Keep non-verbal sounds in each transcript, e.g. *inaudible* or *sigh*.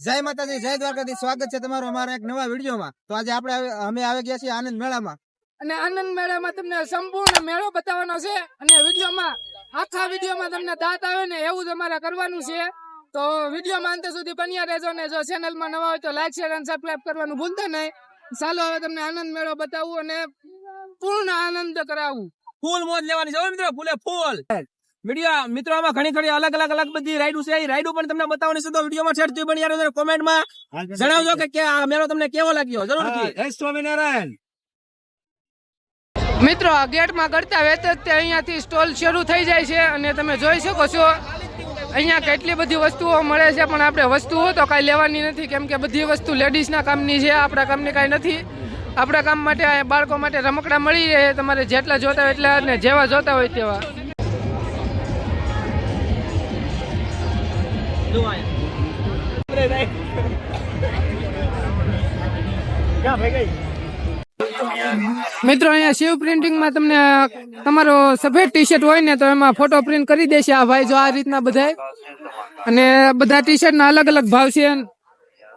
જય માતાજી જય દ્વારકાથી સ્વાગત છે તમારું અમારા એક નવા વિડીયોમાં. તો આજે આપણે અમે આવી ગયા છીએ આનંદ મેળામાં. અને આનંદ મેળામાં તમને સંપૂર્ણ મેળો બતાવવાનો છે. અને વિડીયોમાં આખા વિડીયોમાં તમને દાંત આવે ને એવું જ અમારે કરવાનું છે. તો વિડીયોમાં અંત સુધી બન્યા રહેજો ને જો ચેનલમાં નવા હોય તો લાઈક શેર અને સબસ્ક્રાઈબ કરવાનું ભૂલતા નહીં. ચાલો હવે તમને આનંદ મેળો બતાવું અને પૂર્ણ આનંદ કરાવું. ફૂલ મોજ લેવાની છે મિત્રો. ફૂલે ફૂલ. વીડિયો મિત્રો આમાં ઘણી ઘણી અલગ અલગ અલગ બધી રાઈડો છે. એ રાઈડો પણ તમને બતાવવાની છે તો વિડીયોમાં શેર થયું પણ યાર કોમેન્ટમાં જણાવજો કે કે આ મેળો તમને કેવો લાગ્યો? જરૂરથી જય સ્વામિનારાયણ. મિત્રો આ ગેટમાં કરતા વેત તે અહીંયાથી સ્ટોલ શરૂ થઈ જાય છે અને તમે જોઈ શકો છો અહીંયા કેટલી બધી વસ્તુઓ મળે છે. પણ આપણે વસ્તુઓ તો કાંઈ લેવાની નથી કેમ કે બધી વસ્તુ લેડીઝના કામની છે આપણા કામની કાંઈ નથી. આપણા કામ માટે બાળકો માટે રમકડા મળી રહે તમારે જેટલા જોતા હોય એટલા ને જેવા જોતા હોય તેવા. મિત્રો અહીંયા શિવ પ્રિન્ટિંગમાં તમને તમારો સફેદ ટી શર્ટ હોય ને તો એમાં ફોટો પ્રિન્ટ કરી દેશે આ ભાઈ જો આ રીતના બધા અને બધા ટી શર્ટના અલગ અલગ ભાવ છે.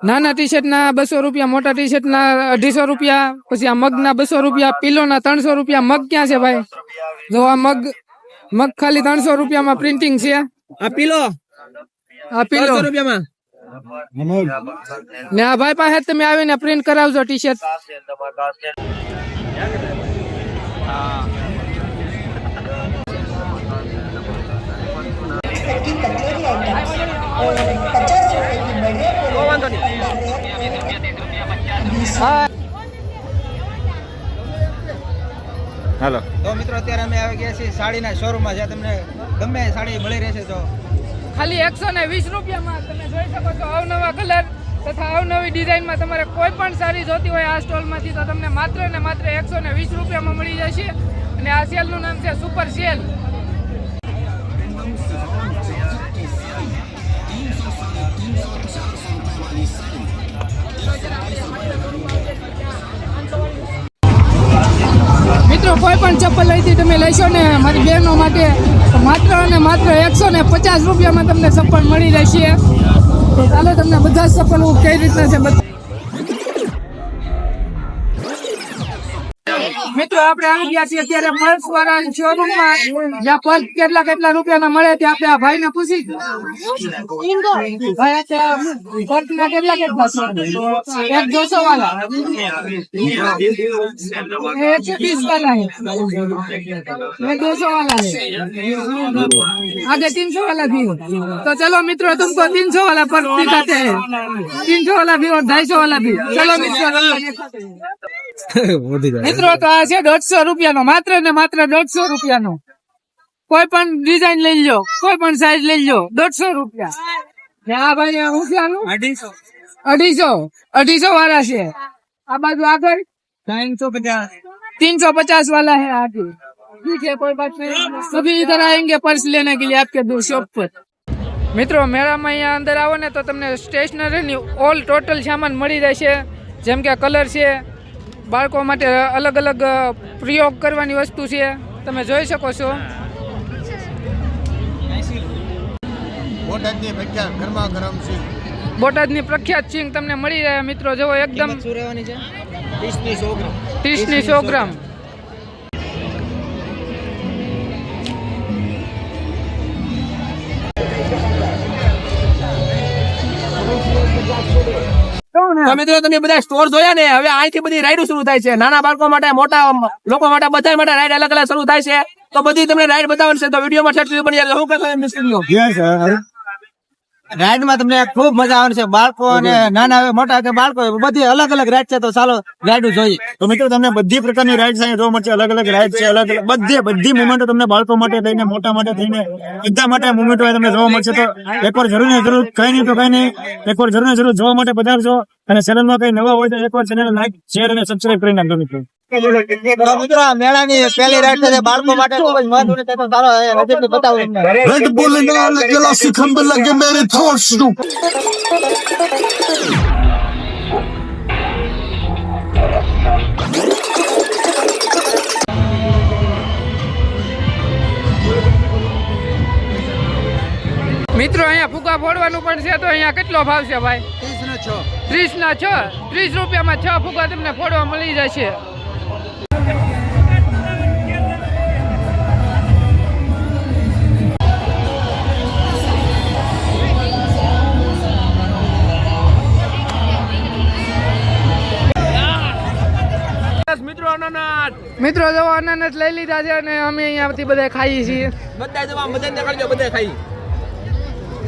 નાના ટી શર્ટના બસો રૂપિયા મોટા ટી શર્ટના અઢીસો રૂપિયા પછી આ મગના બસો રૂપિયા પિલોના ત્રણસો રૂપિયા. મગ ક્યાં છે ભાઈ? જો આ મગ મગ ખાલી ત્રણસો રૂપિયામાં પ્રિન્ટિંગ છે. આ પીલો? આ લો. રૂપિયામાં. ને આ ભાઈ પાસે તમે આવીને પ્રિન્ટ કરાવજો ટી શર્ટ હેલો. તો મિત્રો અત્યારે અમે આવી ગયા છીએ સાડીના શોરૂમમાં જ્યાં તમને ગમે સાડી મળી રહેશે તો ખાલી એકસો ને વીસ રૂપિયામાં તમે જોઈ શકો છો અવનવા કલર તથા અવનવી ડિઝાઇનમાં તમારે કોઈ પણ સારી જોતી હોય આ સ્ટોલમાંથી તો તમને માત્ર ને માત્ર એકસો ને વીસ રૂપિયામાં મળી જશે. અને આ સેલનું નામ છે સુપર સેલ. પણ ચપ્પલ લઈથી તમે લેશો ને મારી બહેનો માટે. માત્ર અને માત્ર એકસો ને પચાસ રૂપિયામાં તમને ચપ્પલ મળી રહેશે. તો ચાલો તમને બધા ચપ્પલ હું કઈ રીતના છે બતા- મિત્રો આપણે આવી ગયા છીએ અત્યારે પર્સ વાળા શોરૂમમાં જ્યાં પર્સ કેટલા કેટલા રૂપિયાના મળે તે આપણે આ ભાઈને પૂછી ભાઈ અત્યારે પર્સના કેટલા કેટલા છે એક દોસો વાળા एक सौ बीस वाला है ये दो सौ वाला है आगे तीन सौ वाला भी हो तो चलो मित्रों तुमको तीन सौ वाला पर दिखाते हैं तीन सौ वाला भी और ढाई सौ वाला भी चलो मित्रों *laughs* મિત્રો તો આ છે દોઢસો રૂપિયાનો માત્ર ને માત્ર દોઢસો રૂપિયાનો કોઈ પણ ડિઝાઇન લઈ લો કોઈ પણ સાઈઝ લઈ લો દોઢસો રૂપિયા ને આ ભાઈ આ શું છે આનું અઢીસો અઢીસો અઢીસો વાળા છે આ બાજુ આગળ ત્રણસો પચાસ तीन सौ पचास वाला है आगे ठीक है कोई बात नहीं सभी इधर आएंगे पर्स लेने के लिए आपके दो शॉप पर મિત્રો મેળામાં અહીંયા અંદર આવો ને તો તમને સ્ટેશનરીની ઓલ ટોટલ સામાન મળી રહેશે જેમ કે કલર છે બાળકો માટે અલગ અલગ પ્રયોગ કરવાની વસ્તુ છે. તમે જોઈ શકો છો. બોટાદની પ્રખ્યાત ગરમા ગરમ છે બોટાદની પ્રખ્યાત સિંગ તમને મળી રહ્યા મિત્રો. જેવો એકદમ શું રહેવાની છે? ત્રીસની સો ગ્રામ. ત્રીસની સો ગ્રામ. તો મિત્રો તમે બધા સ્ટોર જોયા ને? હવે અહીંથી બધી રાઈડો શરૂ થાય છે. નાના બાળકો માટે મોટા લોકો માટે બધા માટે રાઈડ અલગ અલગ શરૂ થાય છે. તો બધી તમને રાઈડ બતાવવાની છે. તો વિડીયોમાં શેર થયું બની હું કહેતો મિસ રાઈડમાં તમને ખૂબ મજા આવવાની છે. બાળકો અને નાના મોટા કે બાળકો બધી અલગ અલગ રાઈડ છે. તો ચાલો રાઈડ જોઈએ. તો મિત્રો તમને બધી પ્રકારની રાઈડ અહીંયા જોવા મળશે. અલગ અલગ રાઈડ છે અલગ અલગ બધી બધી મુમેન્ટો તમને બાળકો માટે થઈને મોટા માટે થઈને બધા માટે મુમેન્ટો તમને જોવા મળશે. તો એકવાર જરૂર ને જરૂર કઈ નહીં તો કઈ નહીં. એકવાર જરૂર ને જરૂર જોવા માટે પધારજો. અને ચેનલમાં કઈ નવા હોય તો એકવાર ચેનલ લાઈક શેર અને સબસ્ક્રાઇબ કરી નાખજો મિત્રો. મિત્રો મેળાની પહેલી રાઈડ છે બાળકો માટે ખૂબ જ મહત્વની છે તો ચાલો એ બતાવું તમને Red ના લગેલા શિખંડ લગે મેરે થોટ્સનું. મિત્રો અહીંયા અહીંયા ફુગા ફોડવાનું પણ છે તો અહીંયા કેટલો ભાવ છે ભાઈ? ત્રીસ ના છ? ત્રીસ રૂપિયામાં છ ફુગા તમને ફોડવા મળી જશે. મિત્રો જો અનાનસ લઈ લીધા છે અને અમે અહીંયાથી બધા ખાઈએ છીએ. બધા જવા મજા દેખાડજો બધા ખાઈ.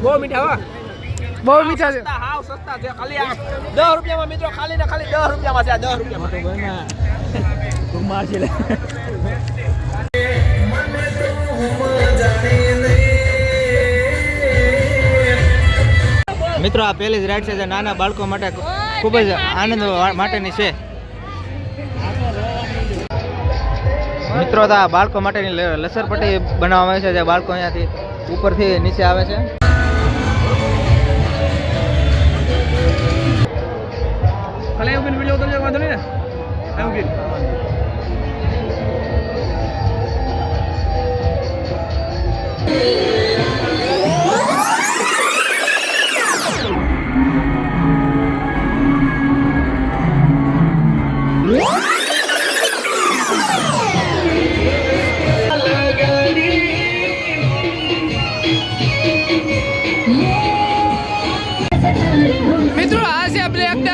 બહુ મીઠા બહુ મીઠા છે. સસ્તા સસ્તા છે ખાલી આ દસ રૂપિયામાં મિત્રો ખાલી ને ખાલી દસ રૂપિયામાં છે આ દસ રૂપિયામાં. મિત્રો આ પહેલી જ રાઈડ છે જે નાના બાળકો માટે ખૂબ જ આનંદ માટેની છે. મિત્રો તો આ બાળકો માટેની લસરપટ્ટી બનાવવામાં આવે છે જે બાળકો અહીંયાથી ઉપરથી નીચે આવે છે. ને એવું કીધું મિત્રો આ છે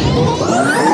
Oh!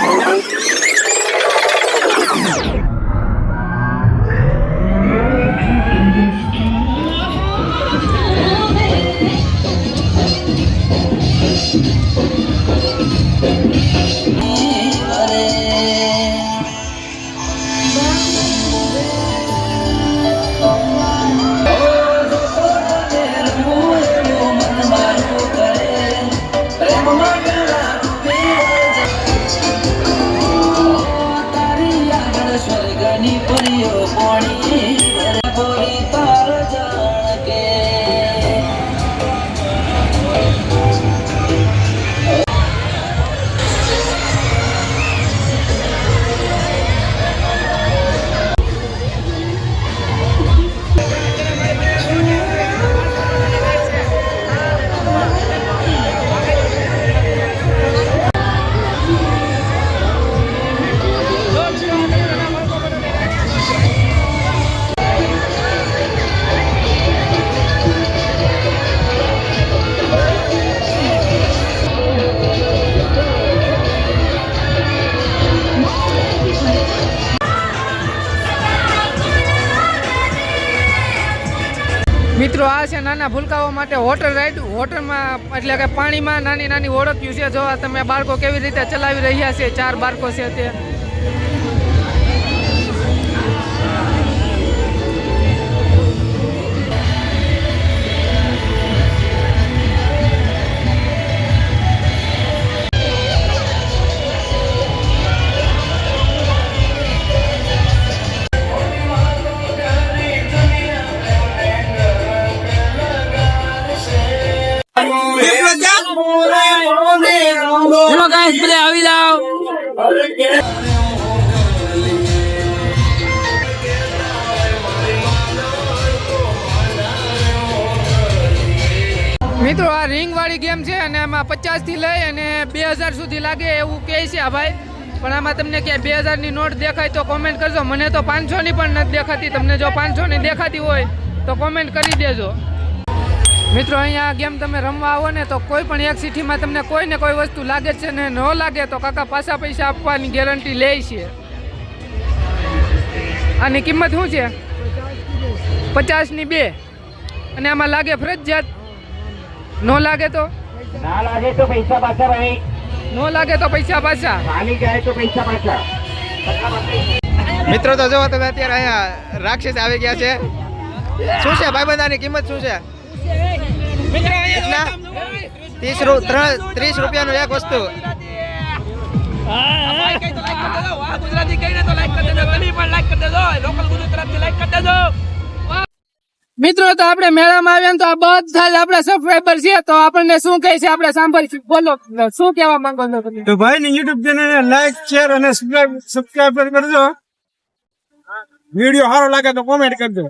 નાના ભૂલકાઓ માટે વોટર રાઈડ વોટરમાં એટલે કે પાણીમાં નાની નાની ઓળખ્યું છે. જો તમે બાળકો કેવી રીતે ચલાવી રહ્યા છે, ચાર બાળકો છે તે. મિત્રો, આ રિંગ વાળી ગેમ છે અને આમાં પચાસથી લઈ અને બે હજાર સુધી લાગે એવું કહે છે આ ભાઈ. પણ આમાં તમને કે બે હજારની નોટ દેખાય તો કોમેન્ટ કરજો. મને તો પાંચસો ની પણ નથી દેખાતી. તમને જો પાંચસો ની દેખાતી હોય તો કોમેન્ટ કરી દેજો. મિત્રો, અહીંયા આ ગેમ તમે રમવા આવો ને તો કોઈ પણ એક સિટીમાં તમને કોઈ ને કોઈ વસ્તુ લાગે છે ને ન લાગે તો કાકા પાછા પૈસા આપવાની ગેરંટી લે છે. આની કિંમત શું છે? પચાસની બે. અને આમાં લાગે ફરજિયાત નો લાગે તો? ના લાગે તો પૈસા પાછા ભાઈ. નો લાગે તો પૈસા પાછા. ચાલી જાય તો પૈસા પાછા. મિત્રો તો જો તમે અત્યારે અહીંયા રાક્ષસ આવી ગયા છે. શું છે? ભાઈબંધાની કિંમત શું છે? ત્રીસ ત્રણ ત્રીસ રૂપિયાનું એક વસ્તુ. ગુજરાતી કહીને તો લાઈક કરી દેજો તમે પણ લાઈક કરી દેજો લોકલ તરફથી લાઈક કરી દેજો. મિત્રો, તો આપણે મેળામાં આવ્યા તો આ બધા જ આપણા સબસ્ક્રાઈબર છે, તો આપણને શું કહે છે આપણે સાંભળીશું. બોલો, શું કહેવા માંગો છો તો ભાઈ ની યુટ્યુબ ચેનલ લાઈક શેર અને સબસ્ક્રાઈબ કરજો વીડિયો સારો લાગે તો કોમેન્ટ કરજો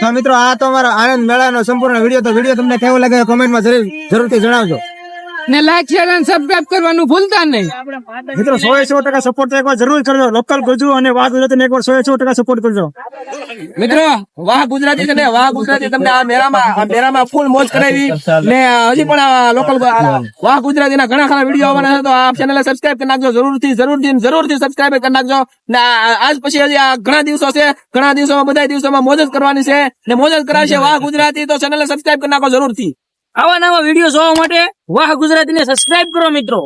તો મિત્રો, આ તો અમારો આનંદ મેળાનો સંપૂર્ણ વીડિયો, તો વીડિયો તમને કેવો લાગે કોમેન્ટમાં જરૂર જરૂરથી જણાવજો. ને લાઈક શેર અને સબસ્ક્રાઇબ કરવાનું ભૂલતા નહીં. મિત્રો સો એ સો ટકા સપોર્ટ એકવાર જરૂર કરજો. લોકલ ગુજુ અને વાહ ગુજરાતી એકવાર સો એ સો ટકા સપોર્ટ કરજો. મિત્રો વાહ ગુજરાતી છે ને વાહ ગુજરાતી તમને આ મેળામાં આ મેળામાં ફૂલ મોજ કરાવી. ને હજી પણ લોકલ વાહ ગુજરાતીના ઘણા ખરા વીડિયો આવવાના છે તો આ ચેનલ સબસ્ક્રાઇબ કરી નાખજો. જરૂરથી જરૂરથી જરૂરથી સબસ્ક્રાઇબ કરી નાખજો. ને આજ પછી હજી આ ઘણા દિવસો છે ઘણા દિવસોમાં બધા દિવસોમાં મોજ જ કરવાની છે. ને મોજ જ કરાવશે વાહ ગુજરાતી તો ચેનલ સબસ્ક્રાઇબ કરી નાખો જરૂરથી. આવા નવા વીડિયો જોવા માટે વાહ ગુજરાતીને સબસ્ક્રાઇબ કરો મિત્રો.